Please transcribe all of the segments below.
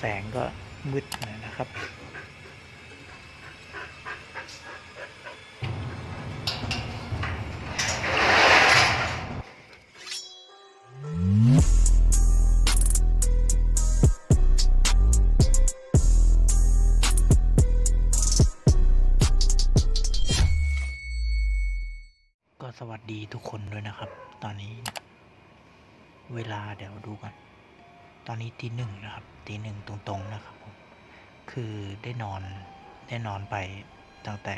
แสงก็มืดหน่อยนะครับ ก็สวัสดีทุกคนด้วยนะครับ ตอนนี้เวลาเดี๋ยวดูกัน ตอนนี้ตีหนึ่งนะครับตีหนึ่งตรงๆนะครับผมคือได้นอนได้นอนไปตั้งแต่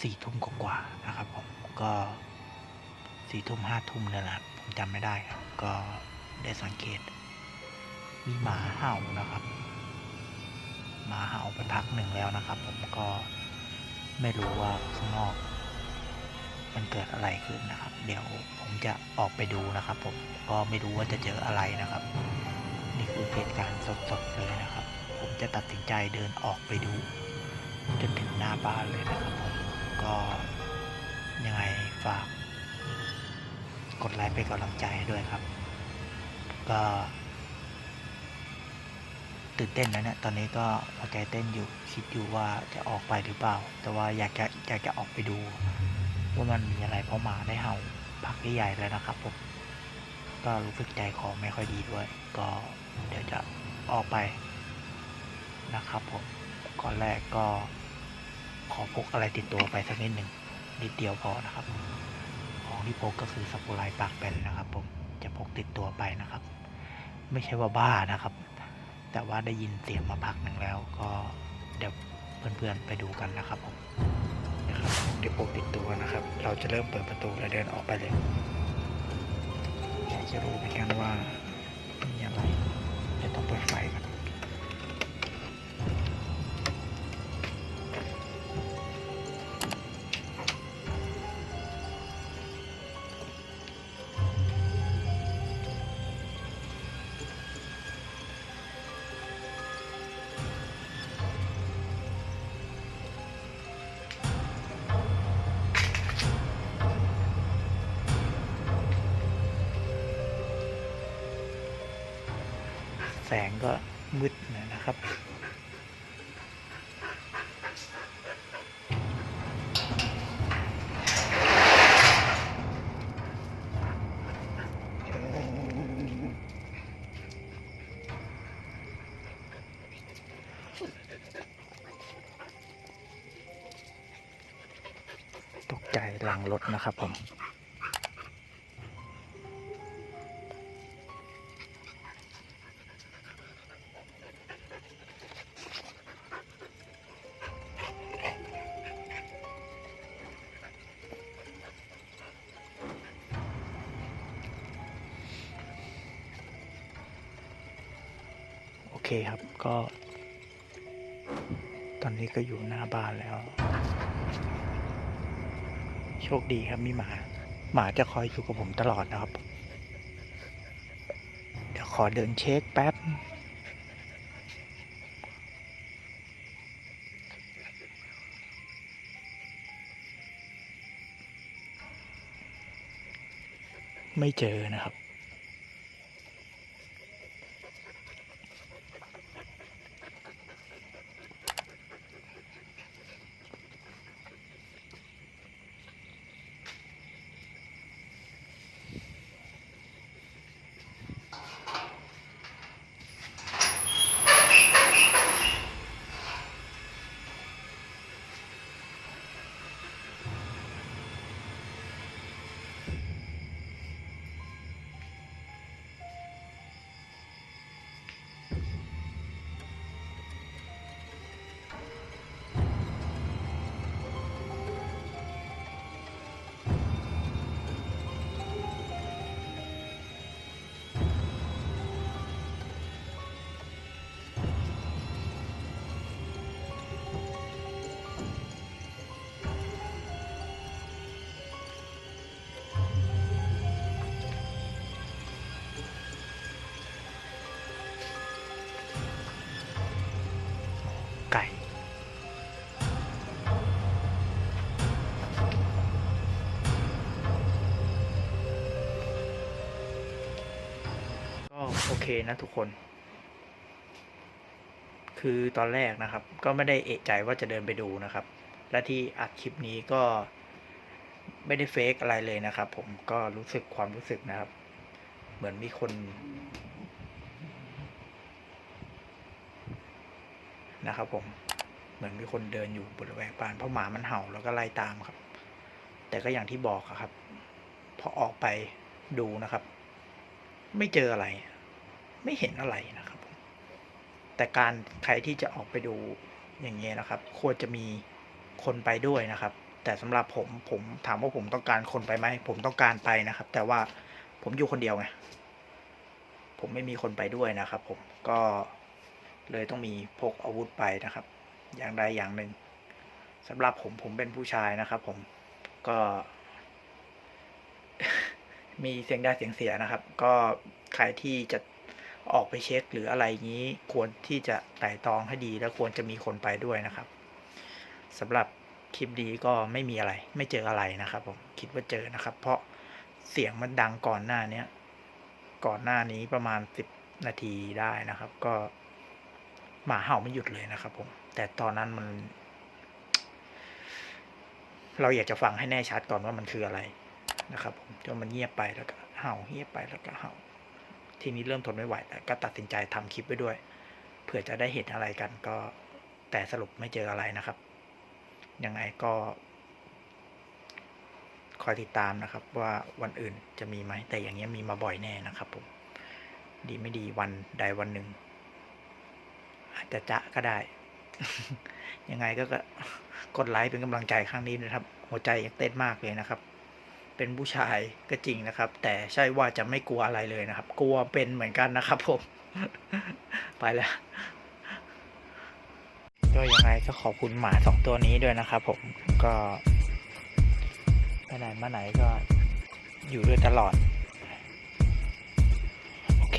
สี่ทุ่มกว่าๆนะครับผมก็สี่ทุ่มห้าทุ่มนั่นแหละครับผมจำไม่ได้ครับ ก็ได้สังเกต มีหมาเห่านะครับหมาเห่าไปพักหนึ่งแล้วนะครับ ผมก็ไม่รู้ว่าข้างนอก มันเกิดอะไรขึ้นนะครับ เดี๋ยวผมจะออกไปดูนะครับ ผมก็ไม่รู้ว่าจะเจออะไรนะครับ นี่คือเหตุการณ์สดๆเลยนะครับ ผมจะตัดสินใจเดินออกไปดูจนถึงหน้าบ้านเลยนะครับผมก็ยังไงฝากกดไลค์เป็นกำลังใจด้วยครับ ก็ตื่นเต้นนะเนี่ยตอนนี้ก็หัวใจเต้นอยู่คิดอยู่ว่าจะออกไปหรือเปล่า แต่ว่าอยากจะอยากจะออกไปดู ว่ามันมีอะไรเพราะหมาได้เห่าพักใหญ่ๆเลยนะครับผมก็รู้สึกใจคอไม่ค่อยดีด้วย ก็เดี๋ยวจะออกไปนะครับผมก่อนแรกก็ขอพกอะไรติดตัวไปสักนิดหนึ่งนิดเดียวพอนะครับ ของที่พกก็คือสปูไลปากเป็นนะครับ ผมจะพกติดตัวไปนะครับ ไม่ใช่ว่าบ้านะครับ แต่ว่าได้ยินเสียงมาพักหนึ่งแล้ว ก็เดี๋ยวเพื่อนๆไปดูกันนะครับผม ที่ปกปิดตัวนะครับ เราจะเริ่มเปิดประตูและเดินออกไปเลยอยากจะรู้เหมือนกันว่ามีอะไรจะต้องเปิดไฟก่อน งก็มืดหน่อยนะครับตกใจหลังรถนะครับผม เคครับก็ ตอนนี้ก็อยู่หน้าบ้านแล้ว โชคดีครับมีหมา หมาจะคอยอยู่กับผมตลอดนะครับ เดี๋ยวขอเดินเช็คแป๊บไม่เจอนะครับ โอเคนะทุกคน คือตอนแรกนะครับ ก็ไม่ได้เอะใจว่าจะเดินไปดูนะครับ และที่อัดคลิปนี้ก็ไม่ได้เฟกอะไรเลยนะครับ ผมก็รู้สึกความรู้สึกนะครับ เหมือนมีคน นะครับ ผมเหมือนมีคนเดินอยู่บริเวณบ้านเพราะหมามันเห่าแล้วก็ไล่ตามครับ แต่ก็อย่างที่บอกอะครับพอออกไปดูนะครับ ไม่เจออะไร ไม่เห็นอะไรนะครับ แต่การใครที่จะออกไปดูอย่างเงี้ยนะครับ ควรจะมีคนไปด้วยนะครับ แต่สำหรับผมผมถามว่าผมต้องการคนไปไหมผมต้องการไปนะครับ แต่ว่าผมอยู่คนเดียวไงผมไม่มีคนไปด้วยนะครับ ผมก็เลยต้องมีพกอาวุธไปนะครับ อย่างใดอย่างหนึ่งสำหรับผมผมเป็นผู้ชายนะครับ ผมก็ มีเสียงได้เสียงเสียนะครับ ก็ใครที่จะ ออกไปเช็คหรืออะไรอย่างนี้ ควรที่จะไต่ตองให้ดี แล้วควรจะมีคนไปด้วยนะครับสำหรับคลิปนี้ก็ไม่มีอะไร ไม่เจออะไรนะครับผมคิดว่าเจอนะครับ เพราะเสียงมันดังก่อนหน้านี้ก่อนหน้านี้ประมาณสิบนาทีได้นะครับ ก็หมาเห่าไม่หยุดเลยนะครับผม แต่ตอนนั้นมัน เราอยากจะฟังให้แน่ชัดก่อนว่ามันคืออะไรนะครับ ผมจนมันเงียบไปแล้วก็เห่าเงียบไปแล้วก็เห่า ทีนี้เริ่มทนไม่ไหวแล้วก็ตัดสินใจทำคลิปไปด้วย เผื่อจะได้เห็นอะไรกันก็แต่สรุปไม่เจออะไรนะครับ ยังไงก็ คอยติดตามนะครับ ว่าวันอื่นจะมีไหมแต่อย่างเงี้ยมีมาบ่อยแน่นะครับผมดีไม่ดีวันใดวันหนึ่ง อาจจะจะก็ได้ ยังไงก็กดไลค์เป็นกำลังใจครั้งนี้นะครับ หัวใจยังเต้นมากเลยนะครับ เป็นผู้ชายก็จริงนะครับ แต่ใช่ว่าจะไม่กลัวอะไรเลยนะครับ กลัวเป็นเหมือนกันนะครับผม ไปแล้วก็ยังไงก็ขอบคุณหมาสองตัวนี้ด้วยนะครับผมก็ไปไหนมาไหนก็อยู่ด้วยตลอด โอเค